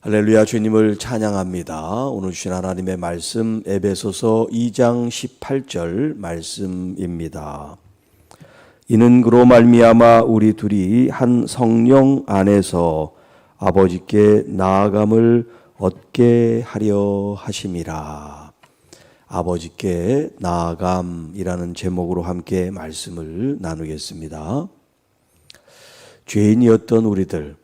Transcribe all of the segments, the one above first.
할렐루야 주님을 찬양합니다. 오늘 주신 하나님의 말씀 에베소서 2장 18절 말씀입니다. 이는 그로 말미암아 우리 둘이 한 성령 안에서 아버지께 나아감을 얻게 하려 하심이라. 아버지께 나아감이라는 제목으로 함께 말씀을 나누겠습니다. 죄인이었던 우리들,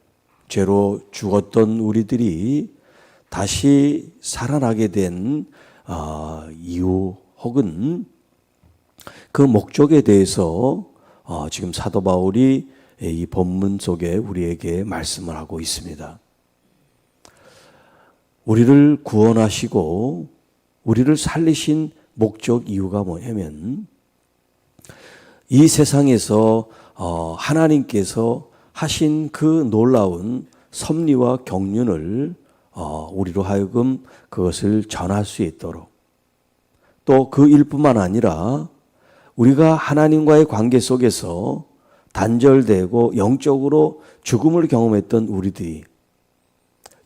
죄로 죽었던 우리들이 다시 살아나게 된 어, 이유 혹은 그 목적에 대해서 어, 지금 사도 바울이 이 본문 속에 우리에게 말씀을 하고 있습니다. 우리를 구원하시고 우리를 살리신 목적 이유가 뭐냐면 이 세상에서 어, 하나님께서 하신 그 놀라운 섭리와 경륜을 어, 우리로 하여금 그것을 전할 수 있도록. 또 그 일뿐만 아니라 우리가 하나님과의 관계 속에서 단절되고 영적으로 죽음을 경험했던 우리들이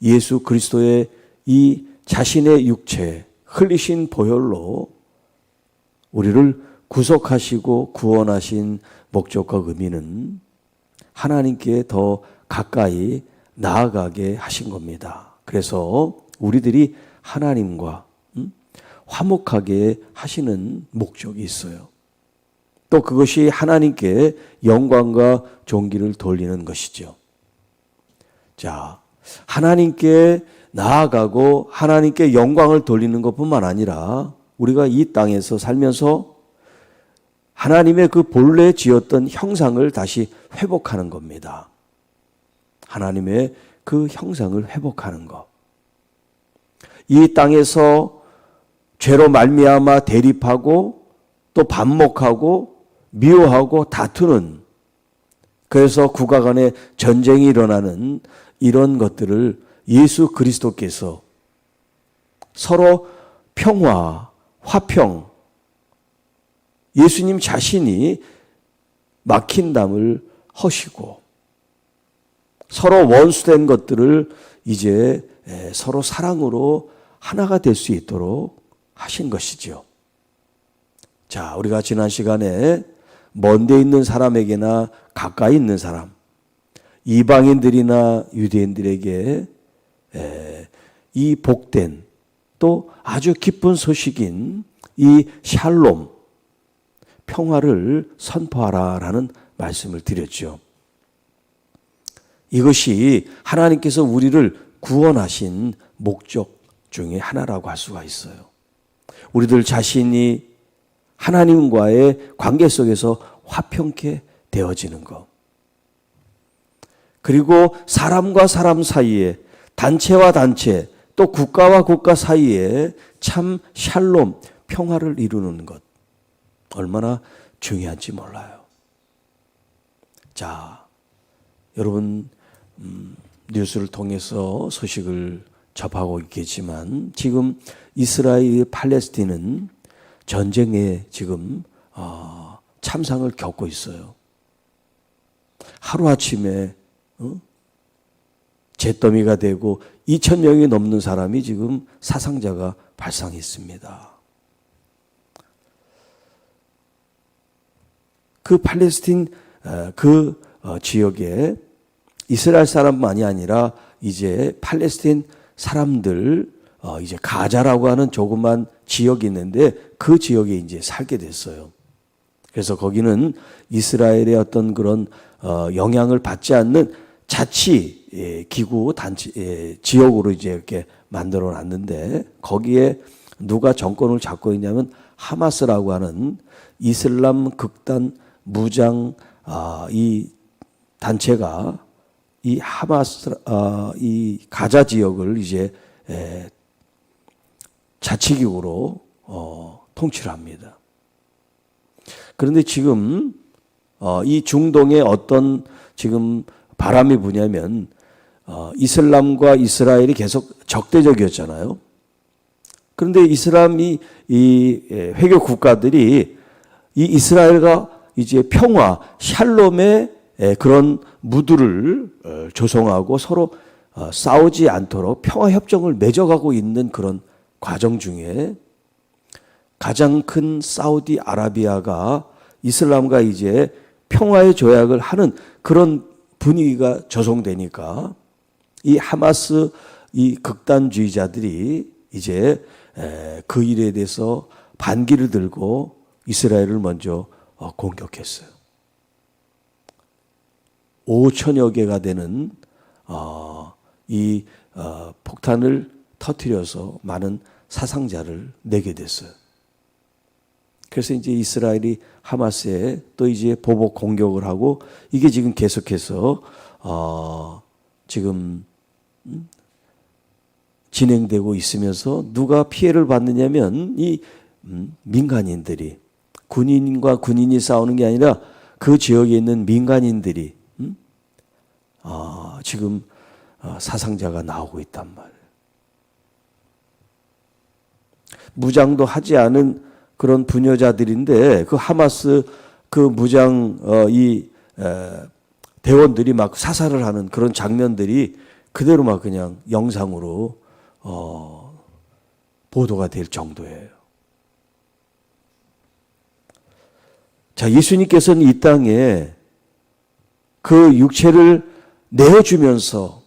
예수 그리스도의 이 자신의 육체 흘리신 보혈로 우리를 구속하시고 구원하신 목적과 의미는 하나님께 더 가까이 나아가게 하신 겁니다. 그래서 우리들이 하나님과 음, 화목하게 하시는 목적이 있어요. 또 그것이 하나님께 영광과 존귀를 돌리는 것이죠. 자, 하나님께 나아가고 하나님께 영광을 돌리는 것뿐만 아니라 우리가 이 땅에서 살면서 하나님의 그 본래 지었던 형상을 다시 회복하는 겁니다. 하나님의 그 형상을 회복하는 것. 이 땅에서 죄로 말미암아 대립하고 또 반목하고 미워하고 다투는 그래서 국가 간의 전쟁이 일어나는 이런 것들을 예수 그리스도께서 서로 평화, 화평, 예수님 자신이 막힌 담을 허시고 서로 원수된 것들을 이제 서로 사랑으로 하나가 될 수 있도록 하신 것이지요. 자, 우리가 지난 시간에 먼데 있는 사람에게나 가까이 있는 사람, 이방인들이나 유대인들에게 이 복된 또 아주 기쁜 소식인 이 샬롬, 평화를 선포하라라는 말씀을 드렸죠. 이것이 하나님께서 우리를 구원하신 목적 중에 하나라고 할 수가 있어요. 우리들 자신이 하나님과의 관계 속에서 화평케 되어지는 것. 그리고 사람과 사람 사이에 단체와 단체 또 국가와 국가 사이에 참 샬롬 평화를 이루는 것. 얼마나 중요한지 몰라요. 자, 여러분 음, 뉴스를 통해서 소식을 접하고 있겠지만 지금 이스라엘 팔레스틴은 전쟁에 지금 어, 참상을 겪고 있어요. 하루 아침에 어? 잿더미가 되고 2천 명이 넘는 사람이 지금 사상자가 발생했습니다. 그 팔레스틴 어, 그 어, 지역에 이스라엘 사람만이 아니라 이제 팔레스틴 사람들 어, 이제 가자라고 하는 조그만 지역이 있는데 그 지역에 이제 살게 됐어요. 그래서 거기는 이스라엘의 어떤 그런 영향을 받지 않는 자치 예, 기구 단체 예, 지역으로 이제 이렇게 만들어 놨는데 거기에 누가 정권을 잡고 있냐면 하마스라고 하는 이슬람 극단 무장 아, 이 단체가 이 하마스 아, 이 가자 지역을 이제 에, 자치기구로 어, 통치를 합니다. 그런데 지금 어, 이 중동에 어떤 지금 바람이 부냐면 어, 이슬람과 이스라엘이 계속 적대적이었잖아요. 그런데 이슬람이 이 회교 국가들이 이 이스라엘과 이제 평화, 샬롬의 그런 무드를 조성하고 서로 어, 싸우지 않도록 평화 협정을 맺어가고 있는 그런 과정 중에 가장 큰 사우디 아라비아가 이슬람과 이제 평화의 조약을 하는 그런 분위기가 조성되니까 이 하마스 이 극단주의자들이 이제 에, 그 일에 대해서 반기를 들고 이스라엘을 먼저 어, 공격했어요. 5천여 개가 되는 어, 이 어, 폭탄을 터뜨려서 많은 사상자를 내게 됐어요. 그래서 이제 이스라엘이 하마스에 또 이제 보복 공격을 하고 이게 지금 계속해서 어, 지금 음, 진행되고 있으면서 누가 피해를 받느냐면 이 음, 민간인들이 군인과 군인이 싸우는 게 아니라 그 지역에 있는 민간인들이 음? 어, 지금 어, 사상자가 나오고 있단 말이에요. 무장도 하지 않은 그런 부녀자들인데 그 하마스 그 무장 어, 이 에, 대원들이 막 사살을 하는 그런 장면들이 그대로 막 그냥 영상으로 어, 보도가 될 정도예요. 자, 예수님께서는 이 땅에 그 육체를 내어주면서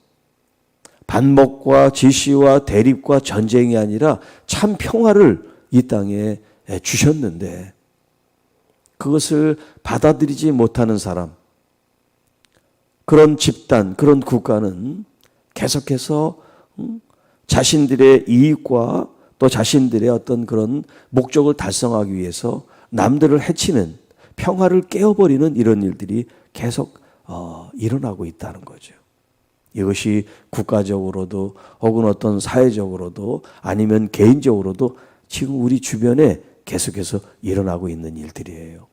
반목과 지시와 대립과 전쟁이 아니라 참 평화를 이 땅에 주셨는데 그것을 받아들이지 못하는 사람, 그런 집단, 그런 국가는 계속해서 음, 자신들의 이익과 또 자신들의 어떤 그런 목적을 달성하기 위해서 남들을 해치는 평화를 깨어버리는 이런 일들이 계속 어, 일어나고 있다는 거죠. 이것이 국가적으로도 혹은 어떤 사회적으로도 아니면 개인적으로도 지금 우리 주변에 계속해서 일어나고 있는 일들이에요.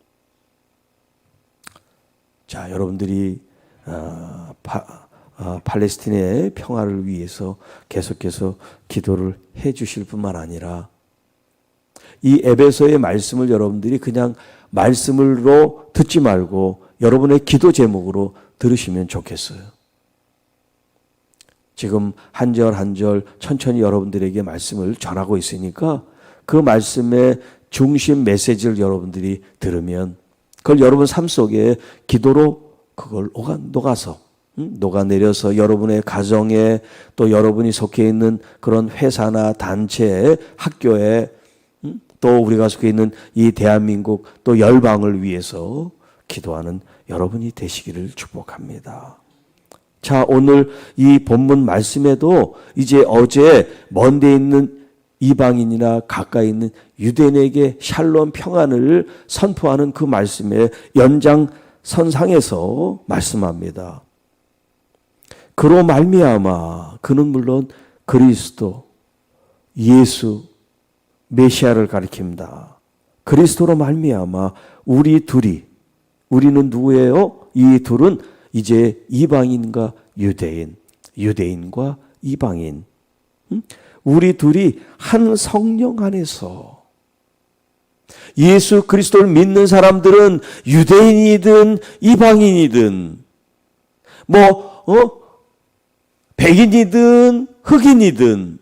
자, 여러분들이 어, 파, 어, 팔레스틴의 평화를 위해서 계속해서 기도를 해 주실 뿐만 아니라 이 에베소의 말씀을 여러분들이 그냥 말씀으로 듣지 말고 여러분의 기도 제목으로 들으시면 좋겠어요. 지금 한 절 한 절 천천히 여러분들에게 말씀을 전하고 있으니까 그 말씀의 중심 메시지를 여러분들이 들으면 그걸 여러분 삶 속에 기도로 그걸 녹아, 녹아서 녹아내려서 여러분의 가정에 또 여러분이 속해 있는 그런 회사나 단체, 학교에 또 우리가 속해 있는 이 대한민국 또 열방을 위해서 기도하는 여러분이 되시기를 축복합니다. 자, 오늘 이 본문 말씀에도 이제 어제 먼데 있는 이방인이나 가까이 있는 유대인에게 샬롬 평안을 선포하는 그 말씀의 연장 선상에서 말씀합니다. 그로 말미암아 그는 물론 그리스도 예수 메시아를 가리킵니다. 그리스도로 말미암아 우리 둘이 우리는 누구예요? 이 둘은 이제 이방인과 유대인, 유대인과 이방인. 우리 둘이 한 성령 안에서 예수 그리스도를 믿는 사람들은 유대인이든 이방인이든 뭐 어? 백인이든 흑인이든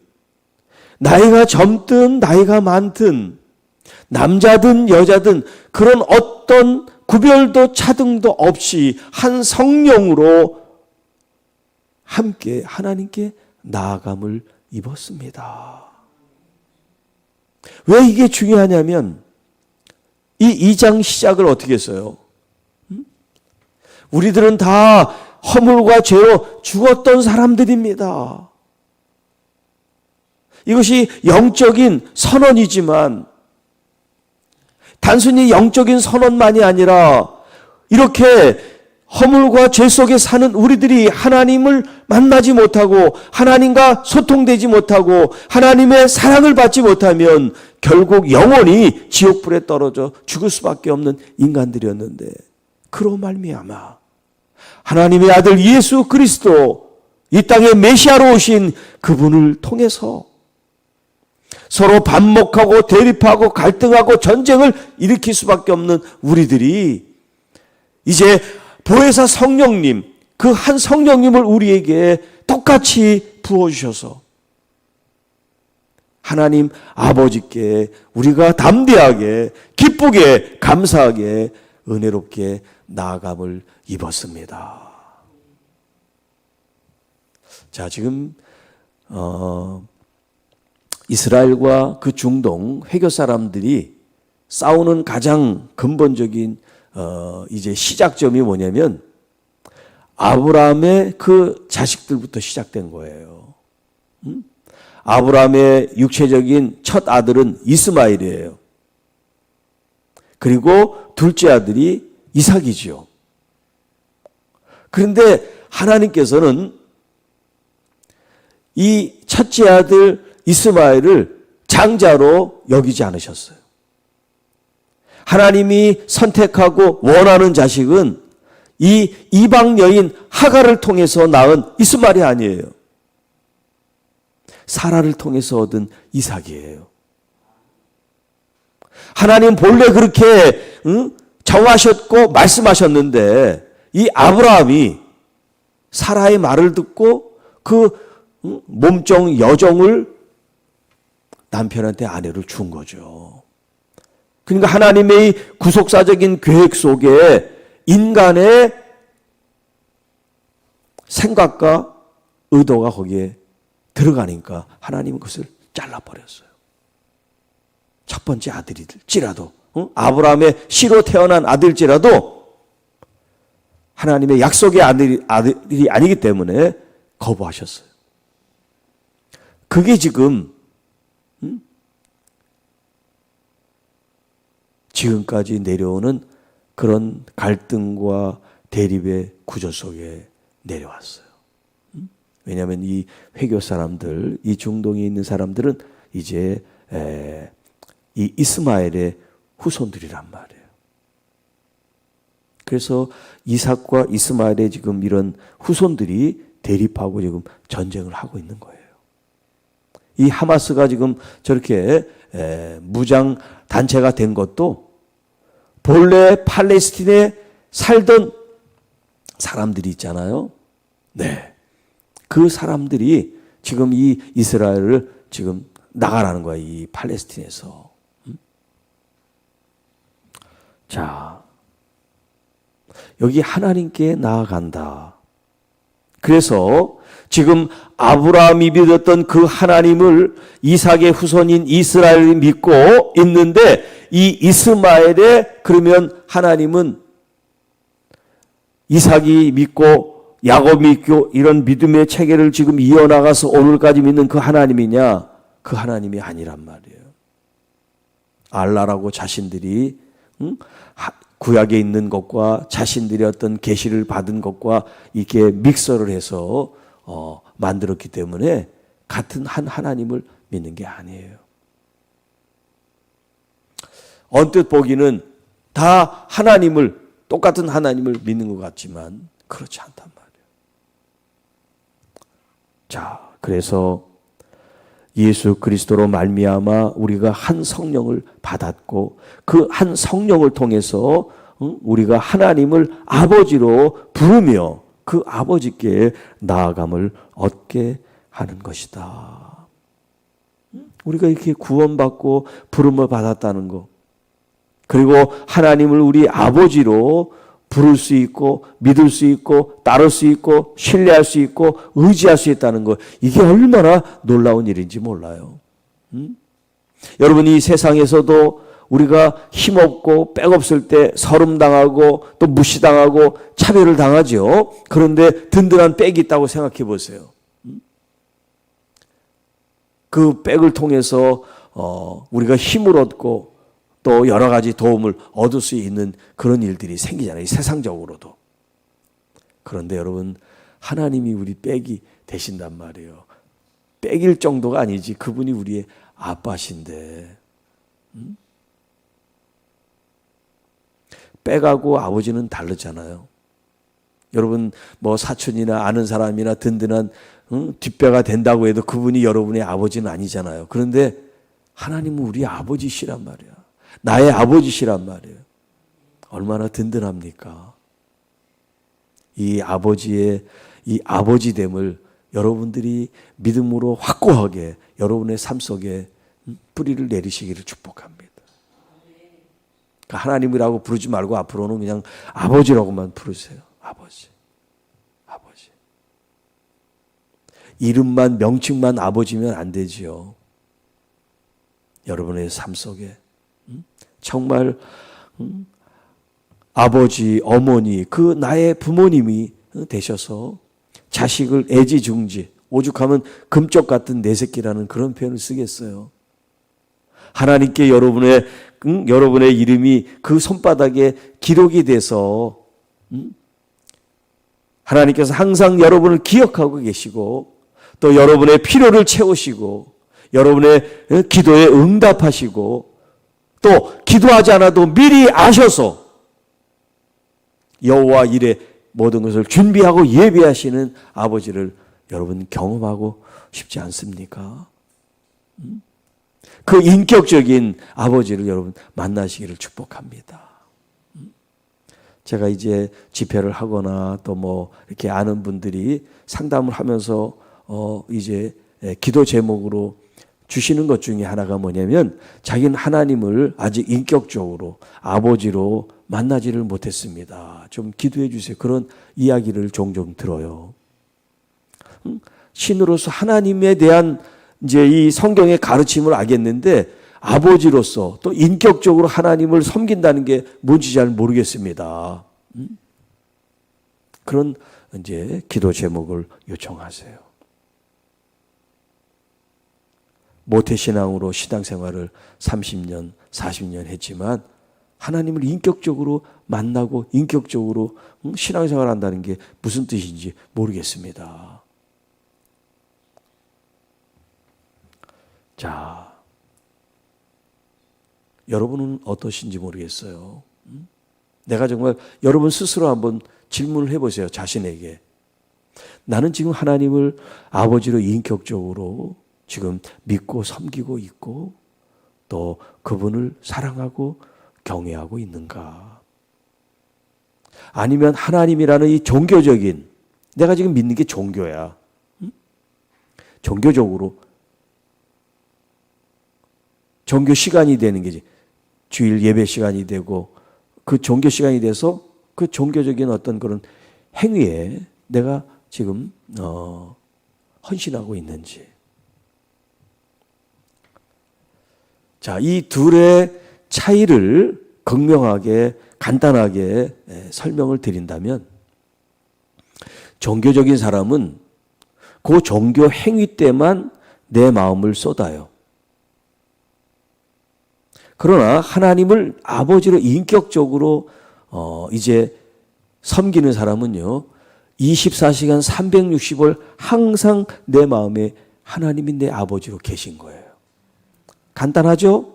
나이가 젊든 나이가 많든 남자든 여자든 그런 어떤 구별도 차등도 없이 한 성령으로 함께 하나님께 나아감을 입었습니다. 왜 이게 중요하냐면 이 2장 시작을 어떻게 했어요? 우리들은 다 허물과 죄로 죽었던 사람들입니다. 이것이 영적인 선언이지만 단순히 영적인 선언만이 아니라 이렇게 허물과 죄 속에 사는 우리들이 하나님을 만나지 못하고 하나님과 소통되지 못하고 하나님의 사랑을 받지 못하면 결국 영원히 지옥불에 떨어져 죽을 수밖에 없는 인간들이었는데 그로 말미암아 하나님의 아들 예수 그리스도 이 땅에 메시아로 오신 그분을 통해서 서로 반목하고 대립하고 갈등하고 전쟁을 일으킬 수밖에 없는 우리들이 이제 보혜사 성령님 그 한 성령님을 우리에게 똑같이 부어주셔서 하나님 아버지께 우리가 담대하게 기쁘게 감사하게 은혜롭게 나아감을 입었습니다. 자, 지금 어 이스라엘과 그 중동 회교 사람들이 싸우는 가장 근본적인 어 이제 시작점이 뭐냐면 아브라함의 그 자식들부터 시작된 거예요. 음? 아브라함의 육체적인 첫 아들은 이스마일이에요. 그리고 둘째 아들이 이삭이지요. 그런데 하나님께서는 이 첫째 아들 이스마엘을 장자로 여기지 않으셨어요. 하나님이 선택하고 원하는 자식은 이 이방 여인 하가를 통해서 낳은 이스마엘이 아니에요. 사라를 통해서 얻은 이삭이에요. 하나님 본래 그렇게 응? 정하셨고 말씀하셨는데 이 아브라함이 사라의 말을 듣고 그 응? 몸종 여종을 남편한테 아내를 준 거죠. 그러니까 하나님의 구속사적인 계획 속에 인간의 생각과 의도가 거기에 들어가니까 하나님은 그것을 잘라버렸어요. 첫 번째 아들일지라도, 응? 아브라함의 씨로 태어난 아들일지라도 하나님의 약속의 아들이, 아들이 아니기 때문에 거부하셨어요. 그게 지금, 지금까지 내려오는 그런 갈등과 대립의 구조 속에 내려왔어요. 왜냐하면 이 회교 사람들, 이 중동에 있는 사람들은 이제 에, 이 이스마엘의 후손들이란 말이에요. 그래서 이삭과 이스마엘의 지금 이런 후손들이 대립하고 지금 전쟁을 하고 있는 거예요. 이 하마스가 지금 저렇게 에, 무장 단체가 된 것도 본래 팔레스틴에 살던 사람들이 있잖아요. 네. 그 사람들이 지금 이 이스라엘을 지금 나가라는 거야, 이 팔레스틴에서. 음? 자, 여기 하나님께 나아간다. 그래서 지금 아브라함이 믿었던 그 하나님을 이삭의 후손인 이스라엘이 믿고 있는데 이 이스마엘의 그러면 하나님은 이삭이 믿고 야곱이 믿고 이런 믿음의 체계를 지금 이어나가서 오늘까지 믿는 그 하나님이냐? 그 하나님이 아니란 말이에요. 알라라고 자신들이 응? 구약에 있는 것과 자신들이 어떤 계시를 받은 것과 이렇게 믹서를 해서 어, 만들었기 때문에 같은 한 하나님을 믿는 게 아니에요. 언뜻 보기는 다 하나님을 똑같은 하나님을 믿는 것 같지만 그렇지 않단 말이에요. 자, 그래서 예수 그리스도로 말미암아 우리가 한 성령을 받았고 그 한 성령을 통해서 우리가 하나님을 아버지로 부르며 그 아버지께 나아감을 얻게 하는 것이다. 우리가 이렇게 구원받고 부름을 받았다는 것. 그리고 하나님을 우리 아버지로 부를 수 있고 믿을 수 있고 따를 수 있고 신뢰할 수 있고 의지할 수 있다는 것 이게 얼마나 놀라운 일인지 몰라요. 음? 여러분 이 세상에서도 우리가 힘없고 빽없을 때 서름당하고 또 무시당하고 차별을 당하죠. 그런데 든든한 빽이 있다고 생각해 보세요. 음? 그 빽을 통해서 어, 우리가 힘을 얻고 또 여러 가지 도움을 얻을 수 있는 그런 일들이 생기잖아요. 세상적으로도. 그런데 여러분, 하나님이 우리 백이 되신단 말이에요. 백일 정도가 아니지. 그분이 우리의 아빠신데. 음? 백하고 아버지는 다르잖아요. 여러분, 뭐 사촌이나 아는 사람이나 든든한 응? 뒷배가 된다고 해도 그분이 여러분의 아버지는 아니잖아요. 그런데 하나님은 우리 아버지시란 말이야. 나의 아버지시란 말이에요. 얼마나 든든합니까? 이 아버지의 이 아버지됨을 여러분들이 믿음으로 확고하게 여러분의 삶 속에 음, 뿌리를 내리시기를 축복합니다. 그러니까 하나님이라고 부르지 말고 앞으로는 그냥 아버지라고만 부르세요. 아버지. 아버지. 이름만 명칭만 아버지면 안 되지요. 여러분의 삶 속에 음? 정말 음? 아버지, 어머니, 그 나의 부모님이 되셔서 자식을 애지중지, 오죽하면 금쪽 같은 내 새끼라는 그런 표현을 쓰겠어요. 하나님께 여러분의 응? 여러분의 이름이 그 손바닥에 기록이 돼서 응? 하나님께서 항상 여러분을 기억하고 계시고 또 여러분의 필요를 채우시고 여러분의 기도에 응답하시고 또 기도하지 않아도 미리 아셔서 여호와 일에 모든 것을 준비하고 예비하시는 아버지를 여러분 경험하고 싶지 않습니까? 그 인격적인 아버지를 여러분 만나시기를 축복합니다. 제가 이제 집회를 하거나 또 뭐 이렇게 아는 분들이 상담을 하면서 어 이제 기도 제목으로 주시는 것 중에 하나가 뭐냐면 자기는 하나님을 아직 인격적으로 아버지로 만나지를 못했습니다. 좀 기도해 주세요. 그런 이야기를 종종 들어요. 신으로서 하나님에 대한 이제 이 성경의 가르침을 알겠는데 아버지로서 또 인격적으로 하나님을 섬긴다는 게 뭔지 잘 모르겠습니다. 그런 이제 기도 제목을 요청하세요. 모태신앙으로 신앙생활을 30년, 40년 했지만 하나님을 인격적으로 만나고 인격적으로 신앙생활 한다는 게 무슨 뜻인지 모르겠습니다. 자, 여러분은 어떠신지 모르겠어요. 내가 정말 여러분 스스로 한번 질문을 해보세요. 자신에게. 나는 지금 하나님을 아버지로 인격적으로 지금 믿고 섬기고 있고 또 그분을 사랑하고 경외하고 있는가? 아니면 하나님이라는 이 종교적인 내가 지금 믿는 게 종교야. 응? 종교적으로 종교 시간이 되는 게지. 주일 예배 시간이 되고 그 종교 시간이 돼서 그 종교적인 어떤 그런 행위에 내가 지금 어 헌신하고 있는지. 자, 이 둘의 차이를 극명하게 간단하게 설명을 드린다면 종교적인 사람은 그 종교 행위 때만 내 마음을 쏟아요. 그러나 하나님을 아버지로 인격적으로 어 이제 섬기는 사람은요. 24시간 360일 항상 내 마음에 하나님이 내 아버지로 계신 거예요. 간단하죠?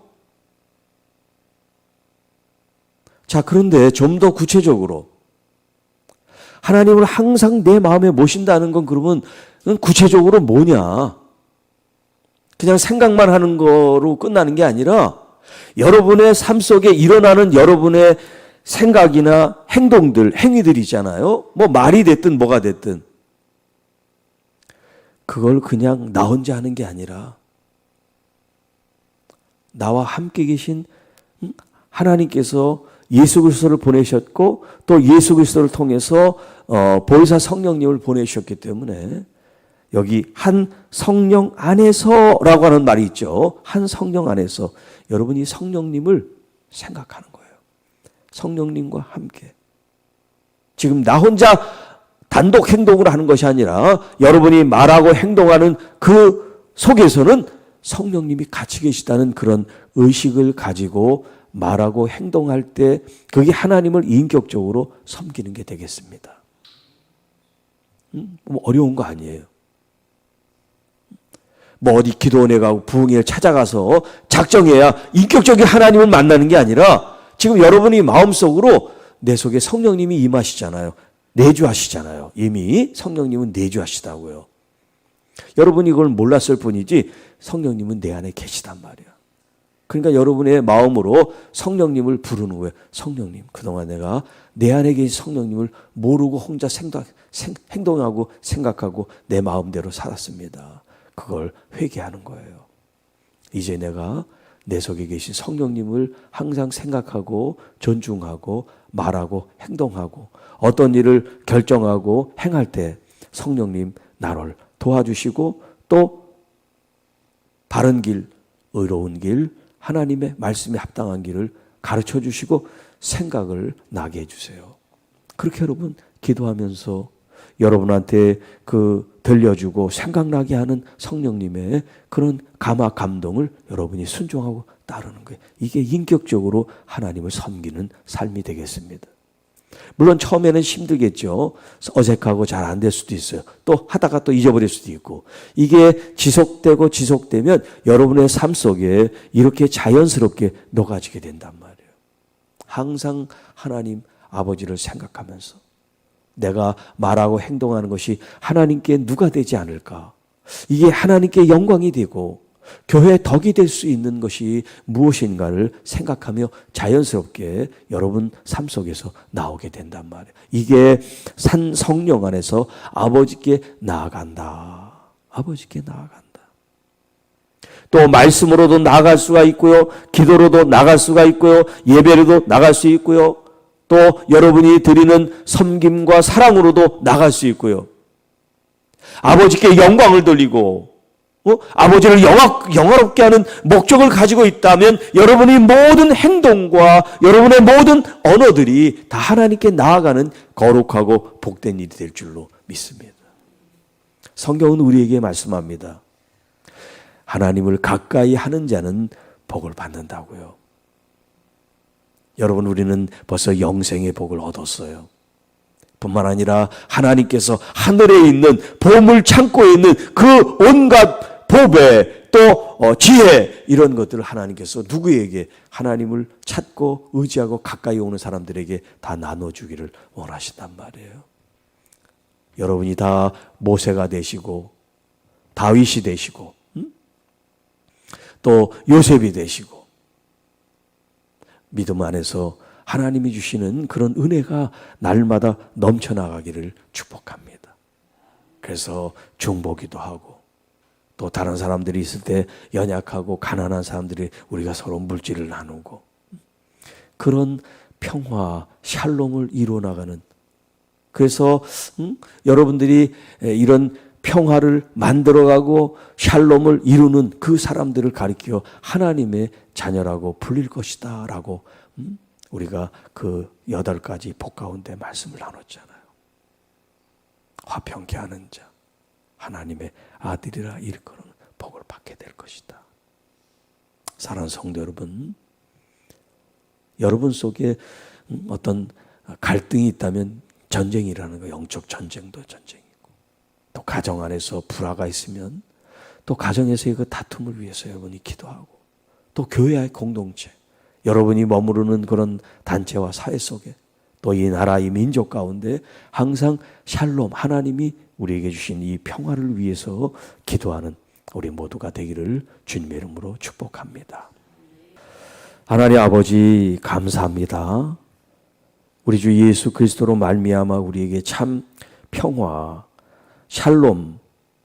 자, 그런데 좀 더 구체적으로 하나님을 항상 내 마음에 모신다는 건 그러면 구체적으로 뭐냐? 그냥 생각만 하는 거로 끝나는 게 아니라 여러분의 삶 속에 일어나는 여러분의 생각이나 행동들, 행위들 있잖아요. 뭐 말이 됐든 뭐가 됐든. 그걸 그냥 나 혼자 하는 게 아니라 나와 함께 계신 하나님께서 예수 그리스도를 보내셨고 또 예수 그리스도를 통해서 어, 보혜사 성령님을 보내주셨기 때문에 여기 한 성령 안에서라고 하는 말이 있죠. 한 성령 안에서 여러분이 성령님을 생각하는 거예요. 성령님과 함께. 지금 나 혼자 단독 행동을 하는 것이 아니라 여러분이 말하고 행동하는 그 속에서는 성령님이 같이 계시다는 그런 의식을 가지고 말하고 행동할 때 그게 하나님을 인격적으로 섬기는 게 되겠습니다. 음? 뭐 어려운 거 아니에요. 뭐 어디 기도원에 가고 부흥회를 찾아가서 작정해야 인격적인 하나님을 만나는 게 아니라 지금 여러분이 마음속으로 내 속에 성령님이 임하시잖아요. 내주하시잖아요. 이미 성령님은 내주하시다고요. 여러분이 이걸 몰랐을 뿐이지 성령님은 내 안에 계시단 말이야. 그러니까 여러분의 마음으로 성령님을 부르는 거예요. 성령님, 그동안 내가 내 안에 계신 성령님을 모르고 혼자 생각, 생, 행동하고 생각하고 내 마음대로 살았습니다. 그걸 회개하는 거예요. 이제 내가 내 속에 계신 성령님을 항상 생각하고 존중하고 말하고 행동하고 어떤 일을 결정하고 행할 때 성령님 나를 도와주시고 또 바른 길, 의로운 길, 하나님의 말씀에 합당한 길을 가르쳐 주시고 생각을 나게 해주세요. 그렇게 여러분 기도하면서 여러분한테 그 들려주고 생각나게 하는 성령님의 그런 감화 감동을 여러분이 순종하고 따르는 거예요. 이게 인격적으로 하나님을 섬기는 삶이 되겠습니다. 물론 처음에는 힘들겠죠. 어색하고 잘 안 될 수도 있어요. 또 하다가 또 잊어버릴 수도 있고. 이게 지속되고 지속되면 여러분의 삶 속에 이렇게 자연스럽게 녹아지게 된단 말이에요. 항상 하나님 아버지를 생각하면서 내가 말하고 행동하는 것이 하나님께 누가 되지 않을까? 이게 하나님께 영광이 되고 교회의 덕이 될 수 있는 것이 무엇인가를 생각하며 자연스럽게 여러분 삶 속에서 나오게 된단 말이에요. 이게 산 성령 안에서 아버지께 나아간다. 아버지께 나아간다. 또 말씀으로도 나아갈 수가 있고요. 기도로도 나갈 수가 있고요. 예배로도 나갈 수 있고요. 또 여러분이 드리는 섬김과 사랑으로도 나갈 수 있고요. 아버지께 영광을 돌리고 어? 아버지를 영화, 영화롭게 하는 목적을 가지고 있다면 여러분의 모든 행동과 여러분의 모든 언어들이 다 하나님께 나아가는 거룩하고 복된 일이 될 줄로 믿습니다. 성경은 우리에게 말씀합니다. 하나님을 가까이 하는 자는 복을 받는다고요. 여러분, 우리는 벌써 영생의 복을 얻었어요. 뿐만 아니라 하나님께서 하늘에 있는 보물 창고에 있는 그 온갖 보배 또 어, 지혜 이런 것들을 하나님께서 누구에게 하나님을 찾고 의지하고 가까이 오는 사람들에게 다 나눠 주기를 원하신단 말이에요. 여러분이 다 모세가 되시고 다윗이 되시고 음? 또 요셉이 되시고 믿음 안에서 하나님이 주시는 그런 은혜가 날마다 넘쳐나가기를 축복합니다. 그래서 중보기도 하고 또 다른 사람들이 있을 때 연약하고 가난한 사람들이 우리가 서로 물질을 나누고 그런 평화, 샬롬을 이루어 나가는 그래서 음? 여러분들이 이런 평화를 만들어가고 샬롬을 이루는 그 사람들을 가리켜 하나님의 자녀라고 불릴 것이다 라고 음? 우리가 그 여덟 가지 복 가운데 말씀을 나눴잖아요. 화평케 하는 자, 하나님의 아들이라 일컬은 복을 받게 될 것이다. 사랑하는 성도 여러분, 여러분 속에 어떤 갈등이 있다면 전쟁이라는 거, 영적 전쟁도 전쟁이고, 또 가정 안에서 불화가 있으면 또 가정에서의 그 다툼을 위해서 여러분이 기도하고, 또 교회의 공동체, 여러분이 머무르는 그런 단체와 사회 속에 또 이 나라, 이 민족 가운데 항상 샬롬, 하나님이 우리에게 주신 이 평화를 위해서 기도하는 우리 모두가 되기를 주님의 이름으로 축복합니다. 하나님 아버지 감사합니다. 우리 주 예수 그리스도로 말미암아 우리에게 참 평화, 샬롬,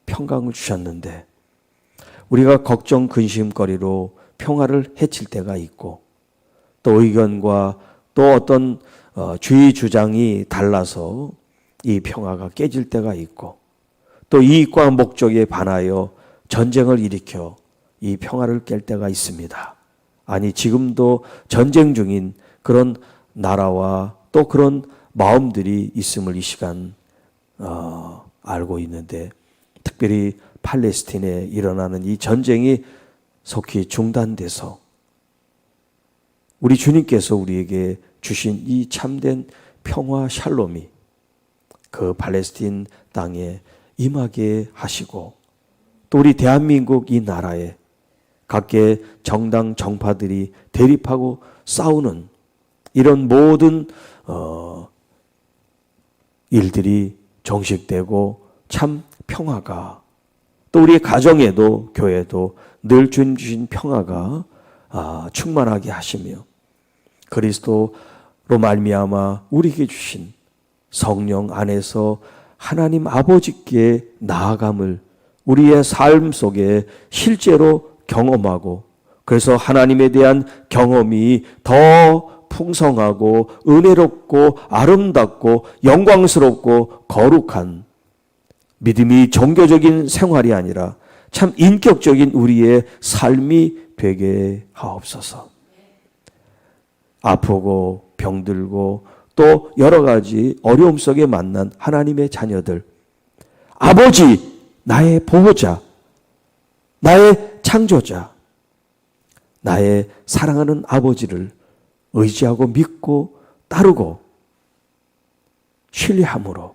평강을 주셨는데 우리가 걱정 근심거리로 평화를 해칠 때가 있고 또 의견과 또 어떤 어, 주의 주장이 달라서 이 평화가 깨질 때가 있고 또 이익과 목적에 반하여 전쟁을 일으켜 이 평화를 깰 때가 있습니다. 아니 지금도 전쟁 중인 그런 나라와 또 그런 마음들이 있음을 이 시간 어, 알고 있는데 특별히 팔레스틴에 일어나는 이 전쟁이 속히 중단돼서 우리 주님께서 우리에게 주신 이 참된 평화 샬롬이 그 팔레스틴 땅에 임하게 하시고 또 우리 대한민국 이 나라에 각계 정당 정파들이 대립하고 싸우는 이런 모든 어 일들이 정식되고 참 평화가 또 우리 가정에도 교회도 늘 주님 주신 평화가 아, 충만하게 하시며 그리스도로 말미암아 우리에게 주신 성령 안에서 하나님 아버지께 나아감을 우리의 삶 속에 실제로 경험하고 그래서 하나님에 대한 경험이 더 풍성하고 은혜롭고 아름답고 영광스럽고 거룩한 믿음이 종교적인 생활이 아니라 참 인격적인 우리의 삶이 되게 하옵소서. 아프고 병들고 또 여러 가지 어려움 속에 만난 하나님의 자녀들. 아버지, 나의 보호자, 나의 창조자, 나의 사랑하는 아버지를 의지하고 믿고 따르고 신뢰함으로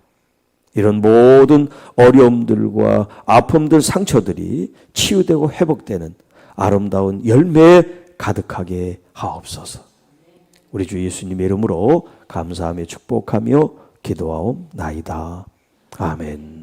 이런 모든 어려움들과 아픔들, 상처들이 치유되고 회복되는 아름다운 열매 가득하게 하옵소서. 우리 주 예수님의 이름으로 감사하며 축복하며 기도하옵나이다. 아멘.